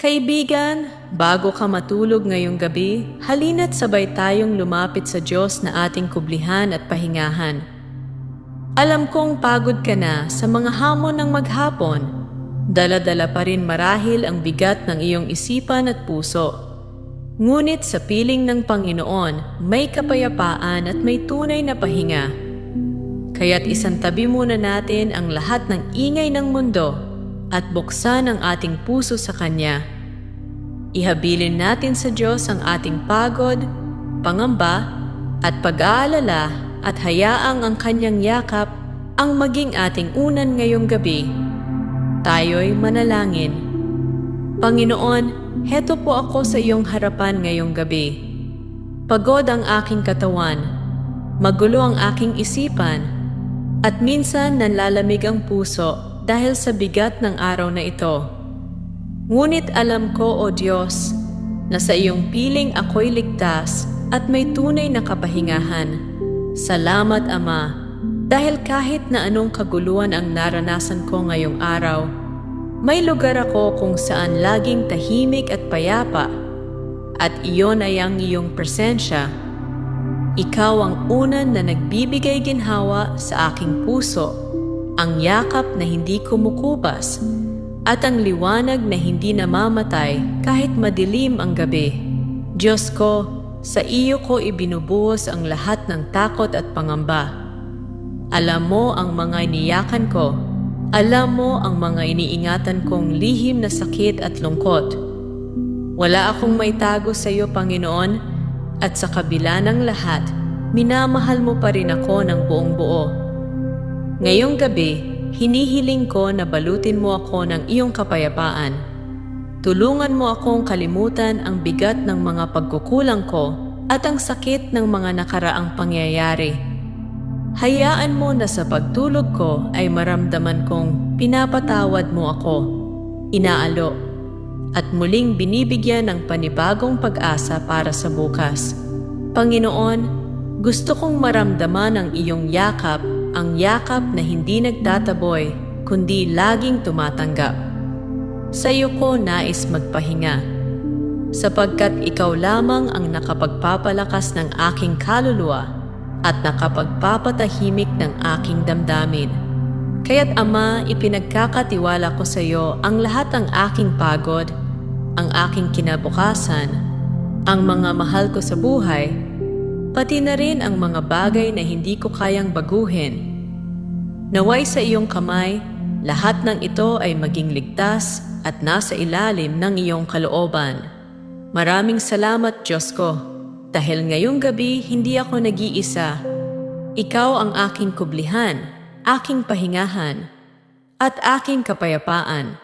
Kaibigan, bago ka matulog ngayong gabi, halina't sabay tayong lumapit sa Diyos na ating kublihan at pahingahan. Alam kong pagod ka na sa mga hamon ng maghapon. Dala-dala pa rin marahil ang bigat ng iyong isipan at puso. Ngunit sa piling ng Panginoon, may kapayapaan at may tunay na pahinga. Kaya't isantabi muna natin ang lahat ng ingay ng mundo at buksan ang ating puso sa Kanya. Ihabilin natin sa Diyos ang ating pagod, pangamba, at pag-aalala at hayaang ang Kanyang yakap ang maging ating unan ngayong gabi. Tayo'y manalangin. Panginoon, heto po ako sa iyong harapan ngayong gabi. Pagod ang aking katawan, magulo ang aking isipan, at minsan nanlalamig ang puso dahil sa bigat ng araw na ito. Ngunit alam ko, O Diyos, na sa iyong piling ako'y ligtas at may tunay na kapahingahan. Salamat, Ama, dahil kahit na anong kaguluhan ang naranasan ko ngayong araw, may lugar ako kung saan laging tahimik at payapa, at iyon ay ang iyong presensya. Ikaw ang unan na nagbibigay ginhawa sa aking puso ang yakap na hindi kumukupas, at ang liwanag na hindi namamatay kahit madilim ang gabi. Diyos ko, sa iyo ko ibinubuhos ang lahat ng takot at pangamba. Alam mo ang mga iniyakan ko. Alam mo ang mga iniingatan kong lihim na sakit at lungkot. Wala akong may tago sa iyo, Panginoon, at sa kabila ng lahat, minamahal mo pa rin ako ng buong buo. Ngayong gabi, hinihiling ko na balutin mo ako ng iyong kapayapaan. Tulungan mo akong kalimutan ang bigat ng mga pagkukulang ko at ang sakit ng mga nakaraang pangyayari. Hayaan mo na sa pagtulog ko ay maramdaman kong pinapatawad mo ako, inaalo, at muling binibigyan ng panibagong pag-asa para sa bukas. Panginoon, gusto kong maramdaman ang iyong yakap ang yakap na hindi nagtataboy kundi laging tumatanggap. Sa iyo ko nais magpahinga, sapagkat ikaw lamang ang nakapagpapalakas ng aking kaluluwa at nakapagpapatahimik ng aking damdamin. Kaya't Ama, ipinagkakatiwala ko sa iyo ang lahat ng aking pagod, ang aking kinabukasan, ang mga mahal ko sa buhay, pati na rin ang mga bagay na hindi ko kayang baguhin. Naway sa iyong kamay, lahat ng ito ay maging ligtas at nasa ilalim ng iyong kalooban. Maraming salamat, Diyos ko, dahil ngayong gabi hindi ako nag-iisa. Ikaw ang aking kublihan, aking pahingahan, at aking kapayapaan.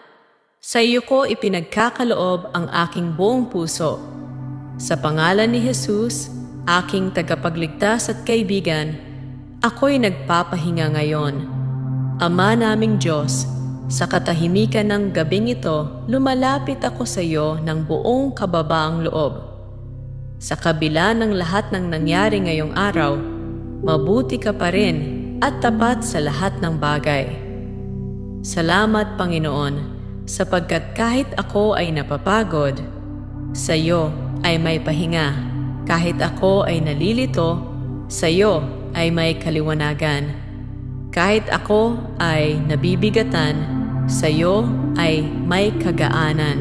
Sa iyo ko ipinagkakaloob ang aking buong puso. Sa pangalan ni Jesus, aking tagapagligtas at kaibigan, ako'y nagpapahinga ngayon. Ama naming Diyos, sa katahimikan ng gabing ito, lumalapit ako sa iyo ng buong kababaang loob. Sa kabila ng lahat ng nangyari ngayong araw, mabuti ka pa rin at tapat sa lahat ng bagay. Salamat Panginoon, sapagkat kahit ako ay napapagod, sa iyo ay may pahinga. Kahit ako ay nalilito, sa iyo ay may kaliwanagan. Kahit ako ay nabibigatan, sa iyo ay may kagaanan.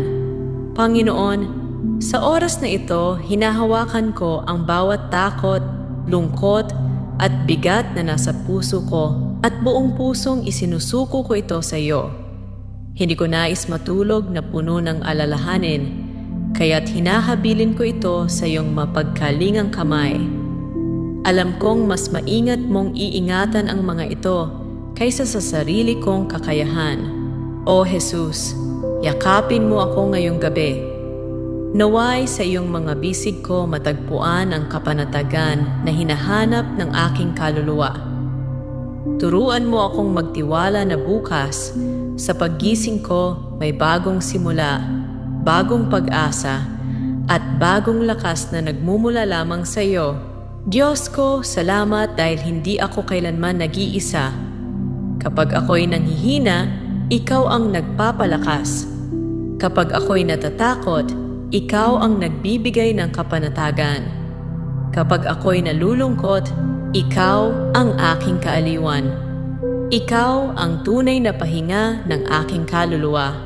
Panginoon, sa oras na ito, hinahawakan ko ang bawat takot, lungkot, at bigat na nasa puso ko at buong pusong isinusuko ko ito sa iyo. Hindi ko nais matulog na puno ng alalahanin kaya't hinahabilin ko ito sa iyong mapagkalingang kamay. Alam kong mas maingat mong iingatan ang mga ito kaysa sa sarili kong kakayahan. O Jesus, yakapin mo ako ngayong gabi. Naway sa iyong mga bisig ko matagpuan ang kapanatagan na hinahanap ng aking kaluluwa. Turuan mo akong magtiwala na bukas sa paggising ko may bagong simula bagong pag-asa, at bagong lakas na nagmumula lamang sa iyo. Diyos ko, salamat dahil hindi ako kailanman nag-iisa. Kapag ako'y nanghihina, ikaw ang nagpapalakas. Kapag ako'y natatakot, ikaw ang nagbibigay ng kapanatagan. Kapag ako'y nalulungkot, ikaw ang aking kaaliwan. Ikaw ang tunay na pahinga ng aking kaluluwa.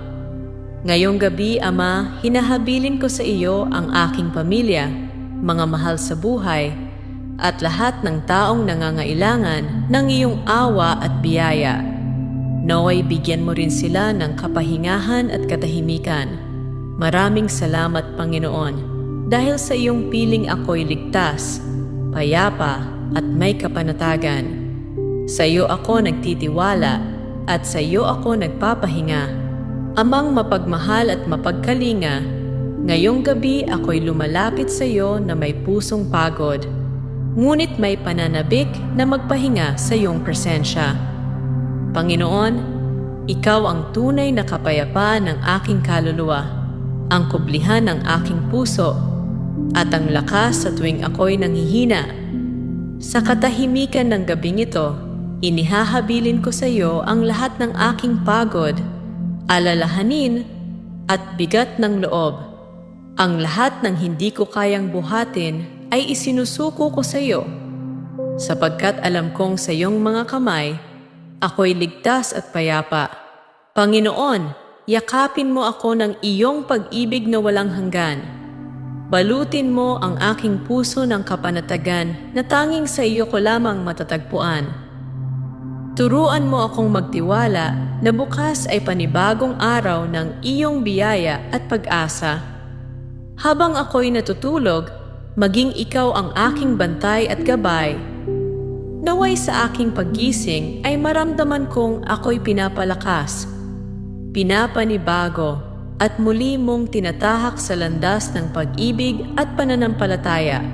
Ngayong gabi, Ama, hinahabilin ko sa iyo ang aking pamilya, mga mahal sa buhay, at lahat ng taong nangangailangan ng iyong awa at biyaya. Naway bigyan mo rin sila ng kapahingahan at katahimikan. Maraming salamat, Panginoon, dahil sa iyong piling ako'y ligtas, payapa at may kapanatagan. Sa iyo ako nagtitiwala at sa iyo ako nagpapahinga. Amang mapagmahal at mapagkalinga, ngayong gabi ako'y lumalapit sa iyo na may pusong pagod. Ngunit may pananabik na magpahinga sa iyong presensya. Panginoon, ikaw ang tunay na kapayapaan ng aking kaluluwa, ang kublihan ng aking puso, at ang lakas sa tuwing ako'y nanghihina. Sa katahimikan ng gabing ito, inihahabilin ko sa iyo ang lahat ng aking pagod, alalahanin, at bigat ng loob. Ang lahat ng hindi ko kayang buhatin ay isinusuko ko sa iyo, sapagkat alam kong sa iyong mga kamay, ako'y ligtas at payapa. Panginoon, yakapin mo ako ng iyong pag-ibig na walang hanggan. Balutin mo ang aking puso ng kapanatagan na tanging sa iyo ko lamang matatagpuan. Turuan mo akong magtiwala na bukas ay panibagong araw ng iyong biyaya at pag-asa. Habang ako'y natutulog, maging ikaw ang aking bantay at gabay. Naway sa aking paggising ay maramdaman kong ako'y pinapalakas, pinapanibago, at muli mong tinatahak sa landas ng pag-ibig at pananampalataya.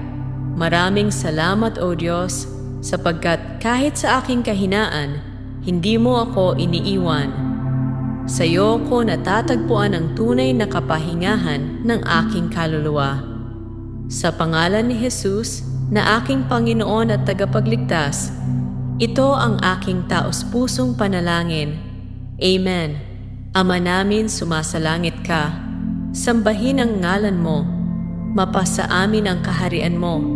Maraming salamat, O Diyos, sapagkat kahit sa aking kahinaan, hindi mo ako iniiwan. Sa iyo ko natatagpuan ang tunay na kapahingahan ng aking kaluluwa. Sa pangalan ni Jesus, na aking Panginoon at tagapagligtas, ito ang aking taos-pusong panalangin. Amen. Ama namin sumasalangit ka, sambahin ang ngalan mo, mapasa amin ang kaharian mo.